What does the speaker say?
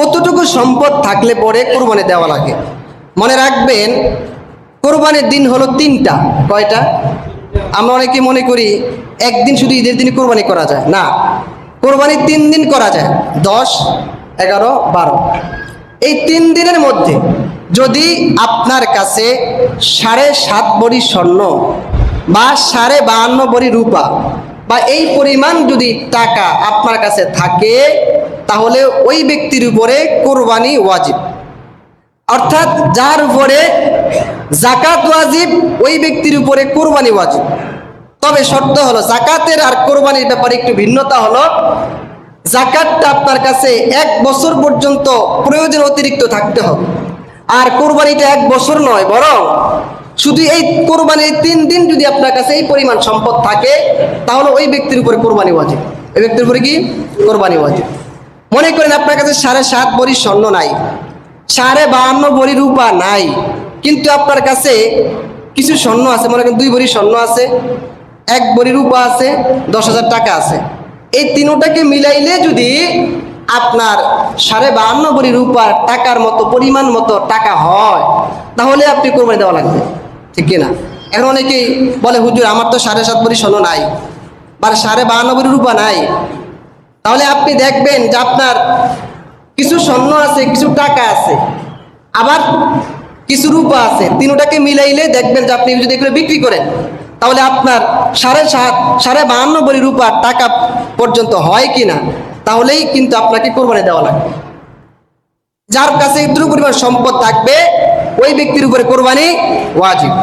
কতটুকু সম্পদ থাকলে পরে কোরবানি দেওয়া লাগে? মনে রাখবেন, কোরবানির দিন হলো তিনটা। কয়টা? আমরা অনেকে মনে করি একদিন শুধু ঈদের দিনই কোরবানি করা যায়। না কোরবানি তিন দিন করা যায়। দশ, এগারো, বারো। এই তিন দিনের মধ্যে যদি আপনার কাছে সাড়ে সাত বড়ি স্বর্ণ বা সাড়ে বাহান্ন বড়ি রূপা বা এই পরিমাণ যদি টাকা আপনার কাছে থাকে তাহলে ওই ব্যক্তির উপরে কোরবানি ওয়াজিব। অর্থাৎ যার উপরে জাকাত ওয়াজিব, ওই ব্যক্তির উপরে কোরবানি ওয়াজিব। তবে শর্ত হলো জাকাতের আর কোরবানির ব্যাপারে একটু ভিন্নতা হলো জাকাতটা আপনার কাছে এক বছর পর্যন্ত প্রয়োজন অতিরিক্ত থাকতে হবে। আর কোরবানিটা এক বছর নয়, বরং শুধু এই কোরবানির তিন দিন যদি আপনার কাছে এই পরিমাণ সম্পদ থাকে, তাহলে ওই ব্যক্তির উপরে কোরবানি ওয়াজিব। ওই ব্যক্তির উপরে কি? কোরবানি ওয়াজিব। মনে করেন আপনার কাছে সাড়ে সাত বড়ি স্বর্ণ নাই, সাড়ে বাহান্ন ভরি রূপা নাই, কিন্তু আপনার কাছে কিছু স্বর্ণ আছে, মনে করেন দুই ভরি স্বর্ণ আছে, এক ভরি রূপা আছে, দশ হাজার টাকা আছে। এই তিনোটাকে মিলাইলে যদি আপনার সাড়ে বাহান্ন ভরি রূপার টাকার মতো, পরিমাণ মতো টাকা হয়, তাহলে আপনি কোরবানি দেওয়া লাগবে। ঠিক কিনা? এখন অনেকেই বলে, হুজুর, আমার তো সাড়ে সাত ভরি স্বর্ণ নাই, বা সাড়ে বাহান্ন ভরি রূপা নাই। তাহলে আপনি দেখবেন যে আপনার কিছু স্বর্ণ আছে, কিছু টাকা আছে, আবার কিছু রূপা আছে, তিনোটাকে মিলাইলে দেখবেন যে আপনি যদি এগুলো বিক্রি করেন, তাহলে আপনার সাড়ে সাত, সাড়ে বাহান্ন বড়ি রূপার টাকা পর্যন্ত হয় কি না তাহলেই কিন্তু আপনাকে কোরবানি দেওয়া লাগবে। যার কাছে একটু পরিমাণ সম্পদ থাকবে, ওই ব্যক্তির উপরে কোরবানি ওয়াজিব।